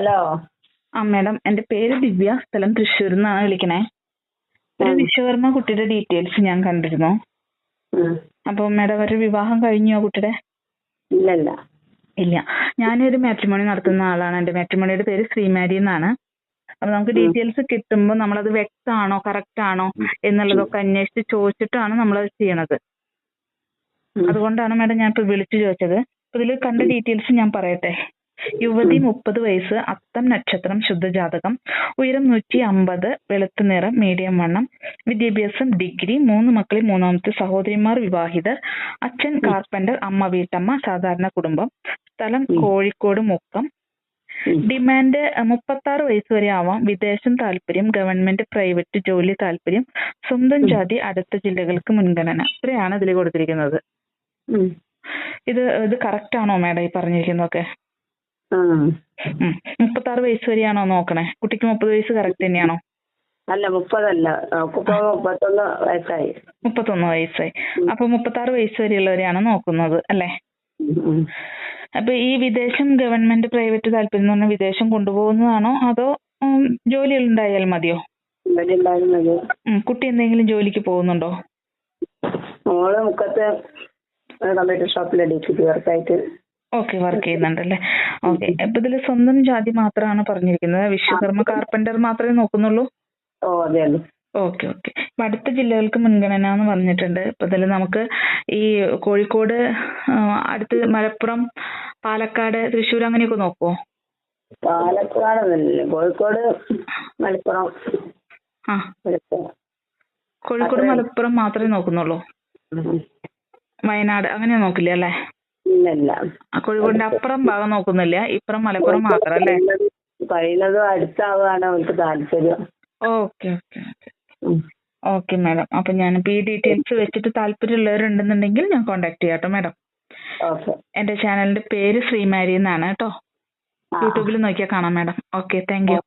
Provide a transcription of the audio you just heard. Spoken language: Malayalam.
ഹലോ ആ മാഡം എന്റെ പേര് ദിവ്യ. സ്ഥലം തൃശ്ശൂരിൽ നിന്നാണ് വിളിക്കണേ. ഒരു വിശ്വകർമ്മ കുട്ടിയുടെ ഡീറ്റെയിൽസ് ഞാൻ കണ്ടിരുന്നു. അപ്പൊ മാഡം ഒരു വിവാഹം കഴിഞ്ഞോ കുട്ടിയുടെ? ഇല്ല ഇല്ല. ഞാനൊരു മാട്രിമോണി നടത്തുന്ന ആളാണ്. എന്റെ മാട്രിമോണിയുടെ പേര് ശ്രീമാരി എന്നാണ്. അപ്പൊ നമുക്ക് ഡീറ്റെയിൽസ് കിട്ടുമ്പോൾ നമ്മളത് വ്യക്തമാണോ കറക്റ്റ് ആണോ എന്നുള്ളതൊക്കെ അന്വേഷിച്ച് ചോദിച്ചിട്ടാണ് നമ്മളത് ചെയ്യണത്. അതുകൊണ്ടാണ് മാഡം ഞാൻ ഇപ്പൊ വിളിച്ചു ചോദിച്ചത്. അപ്പൊ ഇതിൽ കണ്ട ഡീറ്റെയിൽസ് ഞാൻ പറയട്ടെ? യുവതി മുപ്പത് വയസ്സ് അത്തം നക്ഷത്രം ശുദ്ധജാതകം ഉയരം നൂറ്റി അമ്പത് വെളുത്ത നിറം മീഡിയം വണ്ണം വിദ്യാഭ്യാസം ഡിഗ്രി മൂന്ന് മക്കളിൽ മൂന്നാമത്തെ സഹോദരിമാർ വിവാഹിതർ അച്ഛൻ കാർപ്പന്റർ അമ്മ വീട്ടമ്മ സാധാരണ കുടുംബം സ്ഥലം കോഴിക്കോട് മുക്കം. ഡിമാൻഡ് മുപ്പത്താറ് വയസ്സ് വരെ ആവാം. വിദേശം താല്പര്യം ഗവൺമെന്റ് പ്രൈവറ്റ് ജോലി താല്പര്യം സ്വന്തം ജാതി അടുത്ത ജില്ലകൾക്ക് മുൻഗണന. ഇത്രയാണ് ഇതിൽ കൊടുത്തിരിക്കുന്നത്. ഇത് ഇത് കറക്റ്റ് ആണോ മാഡം ഈ പറഞ്ഞിരിക്കുന്നതൊക്കെ. മുപ്പത്താറ് വയസ്സ് വരെയാണോ നോക്കണേ? കുട്ടിക്ക് മുപ്പത് വയസ്സ് കറക്റ്റ് തന്നെയാണോ? അല്ല മുപ്പതല്ല. മുപ്പത്തൊന്ന് വയസ്സായി. മുപ്പത്തൊന്ന് വയസ്സായി. അപ്പൊ മുപ്പത്താറ് വയസ്സ് വരെയുള്ളവരെയാണ് നോക്കുന്നത് അല്ലേ. അപ്പൊ ഈ വിദേശം ഗവൺമെന്റ് പ്രൈവറ്റ് താല്പര്യം എന്ന് പറഞ്ഞാൽ വിദേശം കൊണ്ടുപോകുന്നതാണോ? അതോ ഉം, ജോലി ഉണ്ടായാൽ മതിയോ? കുട്ടി എന്തെങ്കിലും ജോലിക്ക് പോകുന്നുണ്ടോ? മോൾ മുക്കത്ത് കമ്പ്യൂട്ടർ ഷോപ്പിലെ വർക്കായിട്ട് ഓക്കെ വർക്ക് ചെയ്യുന്നുണ്ടല്ലേ? ഓക്കെ അപ്പൊ ഇതിൽ സ്വന്തം ജാതി മാത്രമാണ് പറഞ്ഞിരിക്കുന്നത്. വിശ്വകർമ്മ കാർപ്പന്റർ മാത്രമേ നോക്കുന്നുള്ളൂ? ഓക്കെ ഓക്കെ ഇപ്പൊ അടുത്ത ജില്ലകൾക്ക് മുൻഗണന എന്ന് പറഞ്ഞിട്ടുണ്ട്. ഇപ്പൊ ഇതിൽ നമുക്ക് ഈ കോഴിക്കോട് ആ, അടുത്ത് മലപ്പുറം പാലക്കാട് തൃശ്ശൂർ അങ്ങനെയൊക്കെ നോക്കുവോ? പാലക്കാടൊന്നുമില്ല കോഴിക്കോട് മലപ്പുറം. മലപ്പുറം. കോഴിക്കോട് മലപ്പുറം മാത്രമേ നോക്കുന്നുള്ളൂ? ഉം. വയനാട് അങ്ങനെ നോക്കില്ല അല്ലേ? കോഴിക്കോടിന്റെ അപ്പുറം ഭാഗം നോക്കുന്നില്ല. ഇപ്പുറം മലപ്പുറം മാത്രം അല്ലേ കഴിയുന്നതും അടുത്താവുകയാണ് അവർക്ക് താല്പര്യം. Okay okay okay. മാഡം. അപ്പൊ ഞാനിപ്പോ ഈ ഡീറ്റെയിൽസ് വെച്ചിട്ട് താല്പര്യമുള്ളവരുണ്ടെന്നുണ്ടെങ്കിൽ ഞാൻ കോണ്ടാക്ട് ചെയ്യാം കേട്ടോ മാഡം. എന്റെ ചാനലിന്റെ പേര് ശ്രീമാരി എന്നാണ് കേട്ടോ. യൂട്യൂബിൽ നോക്കിയാൽ കാണാം മാഡം. Okay thank you